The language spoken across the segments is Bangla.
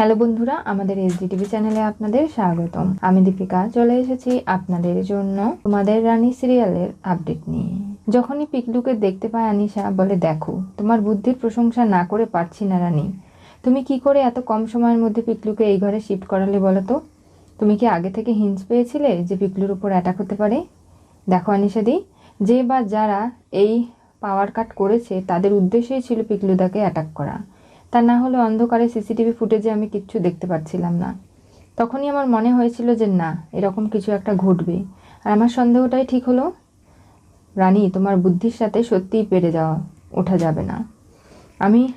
হ্যালো বন্ধুরা, আমাদের এসডি টিভি চ্যানেলে আপনাদের স্বাগতম। আমি দীপিকা, চলে এসেছি আপনাদের জন্য তোমাদের রানী সিরিয়ালের আপডেট নিয়ে। যখনই পিকলুকে দেখতে পায় আনিশা, বলে, দেখো, তোমার বুদ্ধির প্রশংসা না করে পারছি না রানী। তুমি কি করে এত কম সময়ের মধ্যে পিকলুকে এই ঘরে শিফট করালে বলো তো? তুমি কি আগে থেকে হিন্স পেয়েছিলে যে পিকলুর উপর অ্যাটাক হতে পারে? দেখো আনিশাদি যে বা যারা এই পাওয়ার কাট করেছে, তাদের উদ্দেশ্যই ছিল পিকলুদাকে অ্যাটাক করা। তা না হলে অন্ধকারে সিসিটিভি ফুটেজে আমি কিচ্ছু দেখতে পাচ্ছিলাম না। তখনই আমার মনে হয়েছিল যে না, এরকম কিছু একটা ঘটবে। আর আমার সন্দেহটাই ঠিক হলো, রানী, তোমার বুদ্ধির সাথে সত্যিই পেরে যাওয়া, ওঠা যাবে না। আমি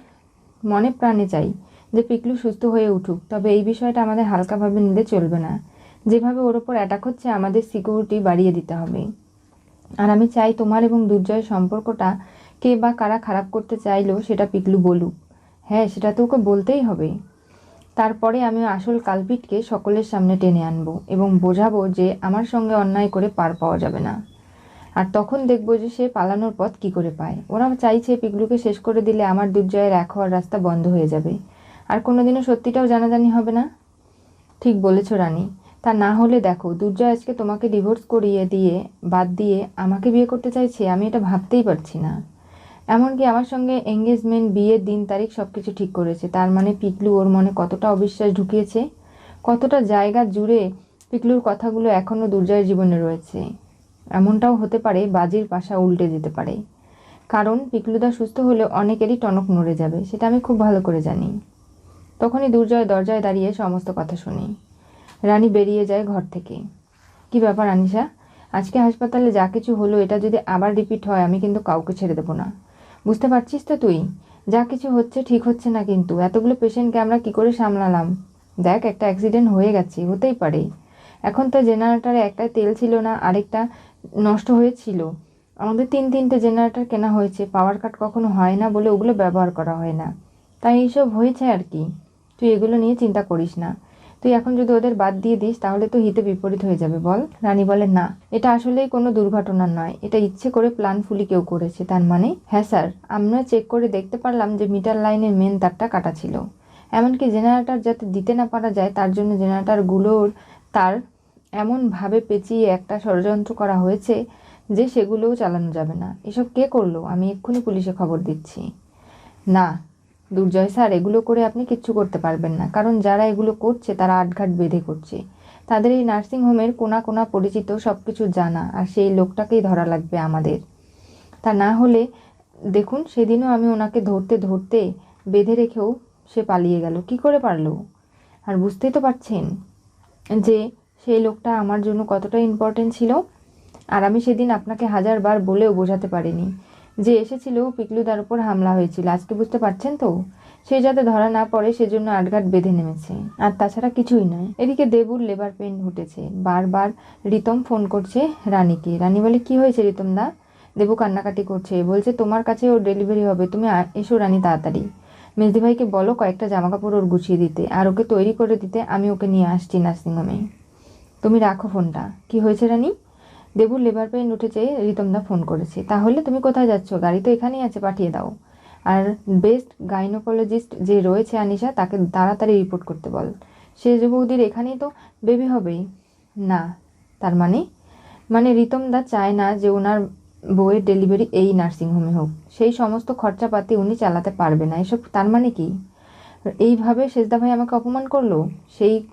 মনে প্রাণে চাই যে পিকলু সুস্থ হয়ে উঠুক, তবে এই বিষয়টা আমাদের হালকাভাবে নিলে চলবে না। যেভাবে ওর ওপর অ্যাটাক হচ্ছে, আমাদের সিকিউরিটি বাড়িয়ে দিতে হবে। আর আমি চাই তোমার এবং দুর্জয়ের সম্পর্কটা কে বা কারা খারাপ করতে চাইলো, সেটা পিকলু বলুক। হ্যাঁ সেটা তো ওকে বলতেই হবে। তারপরে আমি আসল কালপিটকে সকলের সামনে টেনে আনব এবং বোঝাবো যে আমার সঙ্গে অন্যায় করে পার পাওয়া যাবে না। আর তখন দেখব যে সে পালানোর পথ কি করে পায়। ওরা চাইছে পিগলুকে শেষ করে দিলে আমার দুর্জয়ের এক হওয়ার রাস্তা বন্ধ হয়ে যাবে। আর কোনোদিনও সত্যিটাও জানাজানি হবে না? ঠিক বলেছ, রানী। তা না হলে দেখো, দুর্জয় আজকে তোমাকে ডিভোর্স করিয়ে দিয়ে, বাদ দিয়ে আমাকে বিয়ে করতে চাইছে, আমি এটা ভাবতেই পারছি না। এমনকি আমার সঙ্গে এঙ্গেজমেন্ট বিয়ের দিন, তারিখ সব কিছু ঠিক করেছে। তার মানে পিকলু ওর মনে কতটা অবিশ্বাস ঢুকিয়েছে? কতটা জায়গা জুড়ে পিকলুর কথাগুলো এখনও দুর্জয়ের জীবনে রয়েছে। এমনটাও হতে পারে বাজির পাশা উল্টে যেতে পারে। কারণ পিকলুদা সুস্থ হলে অনেকেরই টনক নড়ে যাবে, সেটা আমি খুব ভালো করে জানি। তখনই দুর্জয় দরজায় দাঁড়িয়ে সমস্ত কথা শুনি। রানী বেরিয়ে যায় ঘর থেকে। কি ব্যাপার আনিশা? আজকে হাসপাতালে যা কিছু হলো, এটা যদি আবার রিপিট হয়, আমি কিন্তু কাউকে ছেড়ে দেবো না। বুঝতে পারছিস তো তুই? যা কিছু হচ্ছে ঠিক হচ্ছে না কিন্তু। এতগুলো পেশেন্টকে আমরা কি করে সামলালাম? দেখ, একটা অ্যাক্সিডেন্ট হয়ে গেছে, হতেই পারে। এখন তো জেনারেটারে একটা তেল ছিল না, আরেকটা নষ্ট হয়েছিল। আমাদের তিন তিনটে জেনারেটার কেনা হয়েছে পাওয়ার কাট কখনো হয় না বলে ওগুলো ব্যবহার করা হয় না। তাই এইসব হয়েছে আর কি। তুই এগুলো নিয়ে চিন্তা করিস না। তুই এখন যদি ওদের বাদ দিয়ে দিস, তাহলে তো হিতে বিপরীত হয়ে যাবে, বল। রানী বলে, না, এটা আসলেই কোনো দুর্ঘটনা নয়। এটা ইচ্ছে করে প্ল্যান ফুলি কেউ করেছে, তার মানে? হ্যাঁ স্যার। আমরা চেক করে দেখতে পারলাম যে মিটার লাইনের মেন তারটা কাটা ছিল। এমনকি জেনারেটর যাতে দিতে না পারা যায়, তার জন্য জেনারেটরগুলোর তার এমনভাবে পেঁচিয়ে একটা ষড়যন্ত্র করা হয়েছে যে সেগুলোও চালানো যাবে না। এসব কে করল? আমি এক্ষুনি পুলিশে খবর দিচ্ছি। না দুর্জয়, স্যার, এগুলো করে আপনি কিচ্ছু করতে পারবেন না। কারণ যারা এগুলো করছে, তারা আটঘাট বেঁধে করছে। তাদের এই নার্সিংহোমের কোনা কোনা পরিচিত সব কিছু জানা, আর সেই লোকটাকেই ধরা লাগবে আমাদের। তা না হলে, দেখুন, সেদিনও আমি ওনাকে ধরতে ধরতে বেঁধে রেখেও সে পালিয়ে গেল। কি করে পারল? আর বুঝতেই তো পারছেন যে সেই লোকটা আমার জন্য কতটা ইম্পর্টেন্ট ছিল। আর আমি সেদিন আপনাকে হাজারবার বলেও বোঝাতে পারিনি। যে এসেছিল পিকলুদার উপর হামলা হয়েছিল। আজকে বুঝতে পারছেন তো? সে যাতে ধরা না পড়ে, সেজন্য আটঘাট বেঁধে নেমেছে। আর তাছাড়া কিছুই নয়। এদিকে দেবুর লেবার পেন উঠেছে। বারবার রিতম ফোন করছে রানীকে। রানী বলে, কি হয়েছে রিতম দা? দেবু কান্নাকাটি করছে। বলছে, তোমার কাছে ওর ডেলিভারি হবে। তুমি এসো রানী তাড়াতাড়ি। মেজদি ভাইকে বলো কয়েকটা জামা কাপড় ওর গুছিয়ে দিতে। আর ওকে তৈরি করে দিতে আমি ওকে নিয়ে আসছি নার্সিংহোমে। তুমি রাখো ফোনটা। কি হয়েছে রানী? দেবুর লেবার পেন উঠেছে রিতমদা ফোন করেছে। তাহলে তুমি কোথায় যাচ্ছ? গাড়ি তো এখানেই আছে, পাঠিয়ে দাও। আর বেস্ট গাইনোকোলজিস্ট যে রয়েছে আনিশা, তাকে তাড়াতাড়ি রিপোর্ট করতে বল। সে যে বৌদির এখানেই তো বেবি হবেই। না, তার মানে? মানে রিতমদা চায় না যে ওনার বউয়ের ডেলিভারি এই নার্সিংহোমে হোক। সেই সমস্ত খরচাপাতি উনি চালাতে পারবে না। এসব তার মানে কি? এইভাবে সেজদা ভাই আমাকে অপমান করল? সেই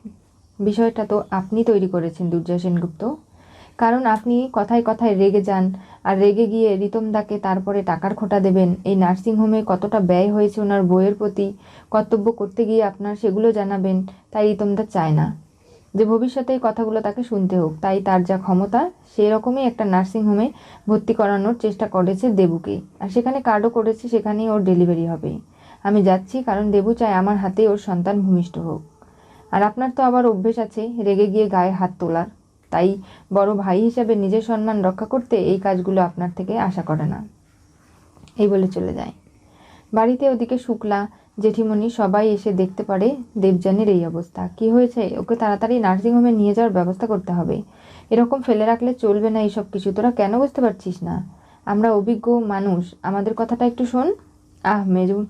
বিষয়টা তো আপনি তৈরি করেছেন, দুর্জয় সেনগুপ্ত। কারণ আপনি কথায় কথায় রেগে যান, আর রেগে গিয়ে রিতমদাকে তারপরে টাকার খোটা দেবেন। এই নার্সিংহোমে কতটা ব্যয় হয়েছে ওনার বইয়ের প্রতি? কর্তব্য করতে গিয়ে আপনার সেগুলো জানাবেন, তাই রিতমদা চায় না। যে ভবিষ্যতে এই কথাগুলো তাকে শুনতে হোক, তাই তার যা ক্ষমতা সেই রকমই একটা নার্সিংহোমে ভর্তি করানোর চেষ্টা করেছে দেবুকে। আর সেখানে কার্ডও করেছে, সেখানেই ওর ডেলিভারি হবে। আমি যাচ্ছি, কারণ দেবু চায় আমার হাতে ওর সন্তান ভূমিষ্ঠ হোক। আর আপনার তো আবার অভ্যেস আছে, রেগে গিয়ে গায়ে হাত তোলার। তাই বড় ভাই হিসেবে নিজের সম্মান রক্ষা করতে এই কাজগুলো আপনার থেকে আশা করে না। এই বলে চলে যায়। বাড়িতে ওদিকে শুক্লা, জেঠিমণি সবাই এসে দেখতে পারে দেবযানীর এই অবস্থা। কি হয়েছে? ওকে তাড়াতাড়ি নার্সিংহোমে নিয়ে যাওয়ার ব্যবস্থা করতে হবে। এরকম ফেলে রাখলে চলবে না এইসব কিছু। তোরা কেন বুঝতে পারছিস না? আমরা অভিজ্ঞ মানুষ। আমাদের কথাটা একটু শোন। আহ মেজু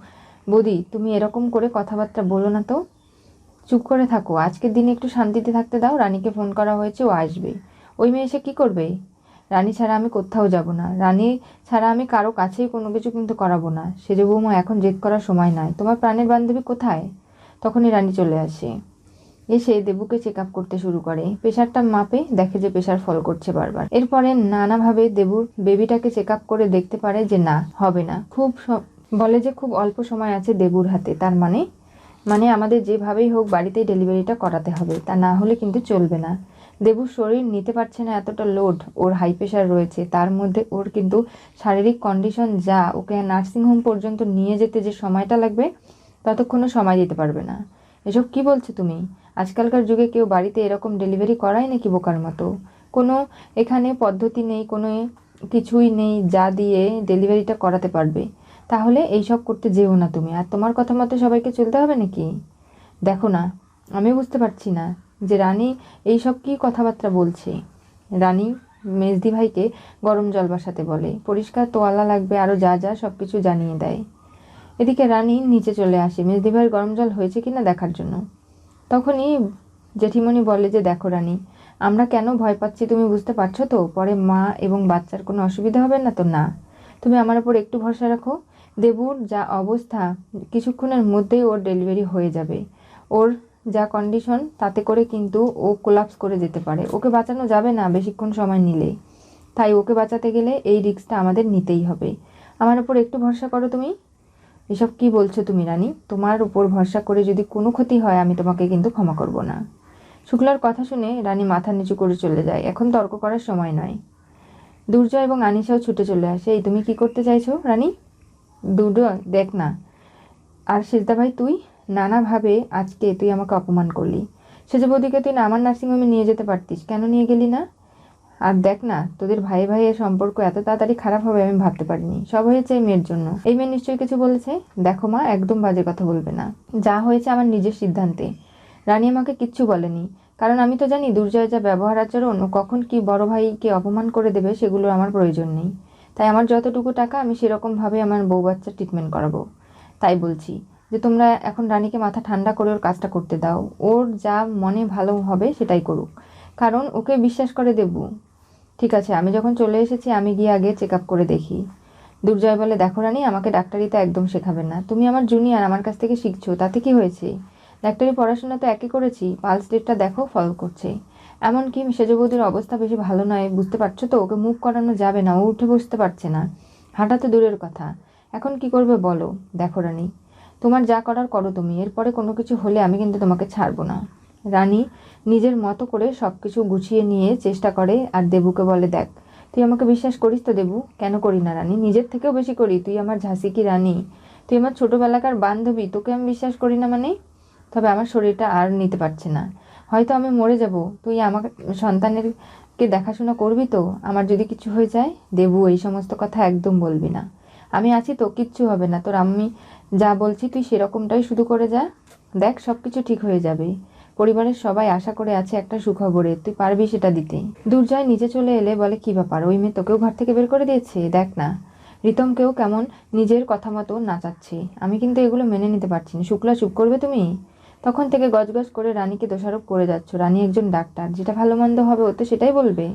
বৌদি, তুমি এরকম করে কথাবার্তা বলো না তো। চুপ করে থাকো। আজকের দিনে একটু শান্তিতে থাকতে দাও। রানীকে ফোন করা হয়েছে, ও আসবে ওই মেয়ে এসে কী করবে? রানী ছাড়া আমি কোথাও যাব না। রানী ছাড়া আমি কারও কাছেই কোনো কিছু কিন্তু করাবো না। সেজে বৌমা, এখন জেদ করার সময় নয় তোমার প্রাণের বান্ধবী কোথায়? তখনই রানী চলে আসে। এসে দেবুকে চেক আপ করতে শুরু করে। প্রেশারটা মাপে দেখে যে প্রেশার ফল করছে বারবার। এরপরে নানাভাবে দেবুর বেবিটাকে চেক আপ করে দেখতে পারে যে না, হবে না। খুব বলে যে খুব অল্প সময় আছে দেবুর হাতে। তার মানে মানে আমাদের যেভাবেই হোক বাড়িতেই ডেলিভারিটা করাতে হবে, তা না হলে কিন্তু চলবে না। দেবুর শরীর নিতে পারছে না এতটা লোড ওর হাই প্রেশার রয়েছে, তার মধ্যে ওর কিন্তু শারীরিক কন্ডিশন যা, ওকে নার্সিংহোম পর্যন্ত নিয়ে যেতে যে সময়টা লাগবে, ততক্ষণও সময় দিতে পারবে না। এসব কি বলছো তুমি? আজকালকার যুগে কেউ বাড়িতে এরকম ডেলিভারি করায় নাকি বোকার মতো? কোনো এখানে পদ্ধতি নেই, কোনো কিছুই নেই যা দিয়ে ডেলিভারিটা করাতে পারবে। তাহলে এইসব করতে যেও না তুমি। আর তোমার কথা মতো সবাইকে চলতে হবে নাকি? দেখো না, আমি বুঝতে পারছি না যে রানী এইসব কি কথাবার্তা বলছে। রানী মেজদি ভাইকে গরম জল বাসাতে বলে, পরিষ্কার তোয়ালা লাগবে আরও যা যা সব কিছু জানিয়ে দেয়। এদিকে রানী নিচে চলে আসে মেজদি ভাইয়ের গরম জল হয়েছে কিনা দেখার জন্য। তখনই জেঠিমণি বলে যে, দেখো রানী, আমরা কেন ভয় পাচ্ছি তুমি বুঝতে পারছ তো? পরে মা এবং বাচ্চার কোনো অসুবিধা হবে না তো? না। তুমি আমার উপর একটু ভরসা রাখো দেবুর যা অবস্থা, কিছুক্ষণের মধ্যেই ওর ডেলিভারি হয়ে যাবে। ওর যা কন্ডিশন, তাতে করে কিন্তু ও কোলাপস করে যেতে পারে। ওকে বাঁচানো যাবে না, বেশিক্ষণ সময় নিলে। তাই ওকে বাঁচাতে গেলে এই রিস্কটা আমাদের নিতেই হবে। আমার উপর একটু ভরসা করো তুমি। এসব কি বলছো তুমি, রানী? তোমার উপর ভরসা করে যদি কোনো ক্ষতি হয়, আমি তোমাকে কিন্তু ক্ষমা করব না। শুক্লার কথা শুনে রানী মাথা নিচু করে চলে যায়। এখন তর্ক করার সময় নয়। দুর্জয় এবং আনিসাও ছুটে চলে আসে। এই তুমি কি করতে চাইছো, রানী? দুর্জয় দেখ না। আর সিজদা ভাই, তুই নানাভাবে আজকে তুই আমাকে অপমান করলি। সেজে বৌদিকে তুই না, আমার নার্সিংহোমে নিয়ে যেতে পারতিস। কেন নিয়ে গেলি না? আর দেখ না, তোদের ভাই ভাইয়ের সম্পর্ক এত তাড়াতাড়ি খারাপ হবে আমি ভাবতে পারিনি। সব হয়েছে এই মেয়ের জন্য। এই মেয়ে নিশ্চয়ই কিছু বলেছে? দেখো মা, একদম বাজে কথা বলবে না। যা হয়েছে আমার নিজের সিদ্ধান্তে। রানী আমাকে কিচ্ছু বলেনি। কারণ আমি তো জানি, দুর্জয় যা ব্যবহার আচরণ ও কখন কি বড় ভাইকে অপমান করে দেবে সেগুলো আমার প্রয়োজন নেই। তাই আমার যতটুকু টাকা, আমি সেরকমভাবে আমার বউ বাচ্চার ট্রিটমেন্ট করাবো। তাই বলছি যে, তোমরা এখন রানীকে মাথা ঠান্ডা করে ওর কাজটা করতে দাও। ওর যা মনে ভালো হবে সেটাই করুক। কারণ ওকে বিশ্বাস করে দেবু। ঠিক আছে, আমি যখন চলে এসেছি, আমি গিয়ে আগে চেক আপ করে দেখি। দুর্জয় বলে, দেখো রানী, আমাকে ডাক্তারিতে একদম শেখাবেন না। তুমি আমার জুনিয়র আমার কাছ থেকে শিখছো। তাতে কি হয়েছে? ডাক্তারি পড়াশোনা তো একই করেছি। পালস রেটটা দেখো ফল করছে। এমনকি সেজ বৌদির অবস্থা বেশি ভালো নয়, বুঝতে পারছ তো? ওকে মুভ করানো যাবে না, ও উঠে বসতে পারছে না। হাঁটা তো দূরের কথা। এখন কি করবে বলো? দেখো রানী, তোমার যা করার করো তুমি। এরপরে কোনো কিছু হলে আমি কিন্তু তোমাকে ছাড়বো না। রানী নিজের মতো করে সব কিছু গুছিয়ে নিয়ে চেষ্টা করে আর দেবুকে বলে, দেখ, তুই আমাকে বিশ্বাস করিস তো দেবু? কেন করি না রানী, নিজের থেকেও বেশি করি। তুই আমার ঝাঁসি কি রানী। তুই আমার ছোটোবেলাকার বান্ধবী, তোকে আমি বিশ্বাস করি না মানে? তবে আমার শরীরটা আর নিতে পারছে না। হয়তো আমি মরে যাব। তুই আমার সন্তানেরকে দেখাশোনা করবি তো? আমার যদি কিছু হয়ে যায়, দেবু, এই সমস্ত কথা একদম বলবি না। আমি আছি তো, কিচ্ছু হবে না। তোর আমি যা বলছি, তুই সেরকমটাই শুধু করে যা। দেখ সব কিছু ঠিক হয়ে যাবে। পরিবারের সবাই আশা করে আছে একটা সুখবরে। তুই পারবি সেটা দিতে। দুর্জয় নিচে চলে এলে বলে, কি ব্যাপার? ওই মেয়ে তোকেও ঘর থেকে বের করে দিয়েছে? দেখ না। রিতমকেও কেমন নিজের কথা মতো নাচাচ্ছে। আমি কিন্তু এগুলো মেনে নিতে পারছি না। শুক্লা, চুপ করবে তুমি? তখন থেকে গজগজ করে রানীকে দোষারোপ করে যাচ্ছ। রানী একজন ডাক্তার। যেটা ভালো মন্দ হবে ও তো সেটাই বলবে।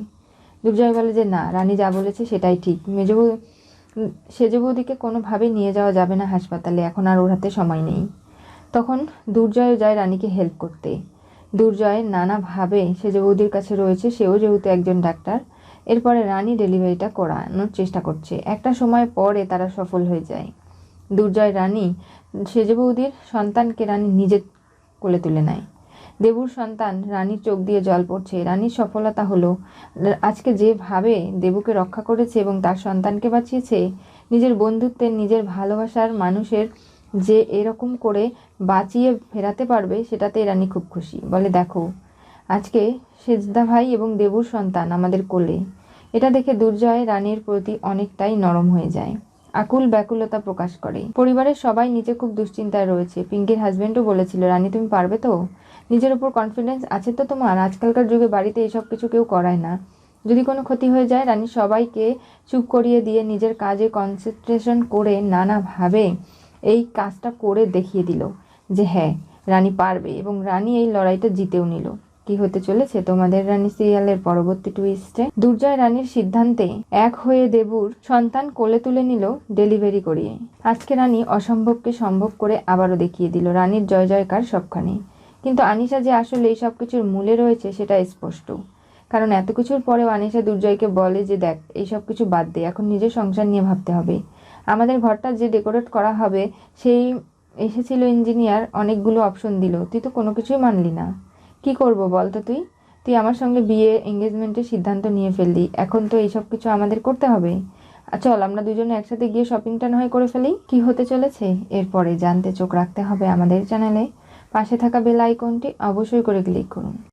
দুর্জয় বলে যে, না, রানী যা বলেছে সেটাই ঠিক। মেজ বউ সেজ বৌদিকে কোনোভাবেই নিয়ে যাওয়া যাবে না হাসপাতালে। এখন আর ওর হাতে সময় নেই। তখন দুর্জয় যায় রানীকে হেল্প করতে। দুর্জয় নানাভাবে সেজ বৌদির কাছে রয়েছে। সেও যেহেতু একজন ডাক্তার, এরপরে রানী ডেলিভারিটা করানোর চেষ্টা করছে। একটা সময় পরে তারা সফল হয়ে যায়। দুর্জয়, রানী, সেজ বৌদির সন্তানকে রানী নিজে কোলে তুলে নেয়। দেবুর সন্তান রানীর চোখ দিয়ে জল পড়ছে। রানীর সফলতা হলো, আজকে যেভাবে দেবুকে রক্ষা করেছে এবং তার সন্তানকে বাঁচিয়েছে, নিজের বন্ধুত্বের, নিজের ভালোবাসার মানুষের যে এরকম করে বাঁচিয়ে ফেরাতে পারবে সেটাতে রানী খুব খুশি। বলে, দেখো, আজকে সেজদা ভাই এবং দেবুর সন্তান আমাদের কোলে। এটা দেখে দুর্জয় রানীর প্রতি অনেকটাই নরম হয়ে যায়। আকুল ব্যাকুলতা প্রকাশ করে। পরিবারের সবাই নিজে খুব দুশ্চিন্তায় রয়েছে। পিঙ্কির হাজব্যান্ডও বলেছিল, রানী, তুমি পারবে তো? নিজের উপর কনফিডেন্স আছে তো তোমার? আজকালকার যুগে বাড়িতে এসব কিছু কেউ করায় না। যদি কোনো ক্ষতি হয়ে যায়, রানী সবাইকে চুপ করিয়ে দিয়ে নিজের কাজে কনসেন্ট্রেশন করে নানাভাবে এই কাজটা করে দেখিয়ে দিল যে হ্যাঁ রানী পারবে এবং রানী এই লড়াইটা জিতেও নিল। কি হতে চলেছে? তোমাদের রানী সিরিয়ালের পরবর্তী টুইস্টে দুর্জয় রানীর সিদ্ধান্তে এক হয়ে দেবুর সন্তান কোলে তুলে নিল ডেলিভারি করিয়ে। আজকে রানী অসম্ভবকে সম্ভব করে আবারও দেখিয়ে দিল, রানীর জয় জয়কার সবখানে। কিন্তু আনিশা যে আসলে এই সব কিছুর মূলে রয়েছে সেটা স্পষ্ট। কারণ এত কিছুর পরেও আনিশা দুর্জয়কে বলে যে, দেখ এইসব কিছু বাদ দে, এখন নিজের সংসার নিয়ে ভাবতে হবে। আমাদের ঘরটা যে ডেকোরেট করা হবে, সেই এসেছিল ইঞ্জিনিয়ার অনেকগুলো অপশন দিল। তুই তো কোনো কিছুই মানলি না। কি করব বল তো তুই? তুই আমার সঙ্গে বিয়ে এঙ্গেজমেন্টের সিদ্ধান্ত নিয়ে ফেললি। এখন তো এইসব কিছু আমাদের করতে হবে। চল, আমরা দুজনে একসাথে গিয়ে শপিংটা নয় করে ফেলি। কি হতে চলেছে? এরপরে জানতে চোখ রাখতে হবে আমাদের চ্যানেলে পাশে থাকা বেল আইকনটি অবশ্যই করে ক্লিক করুন।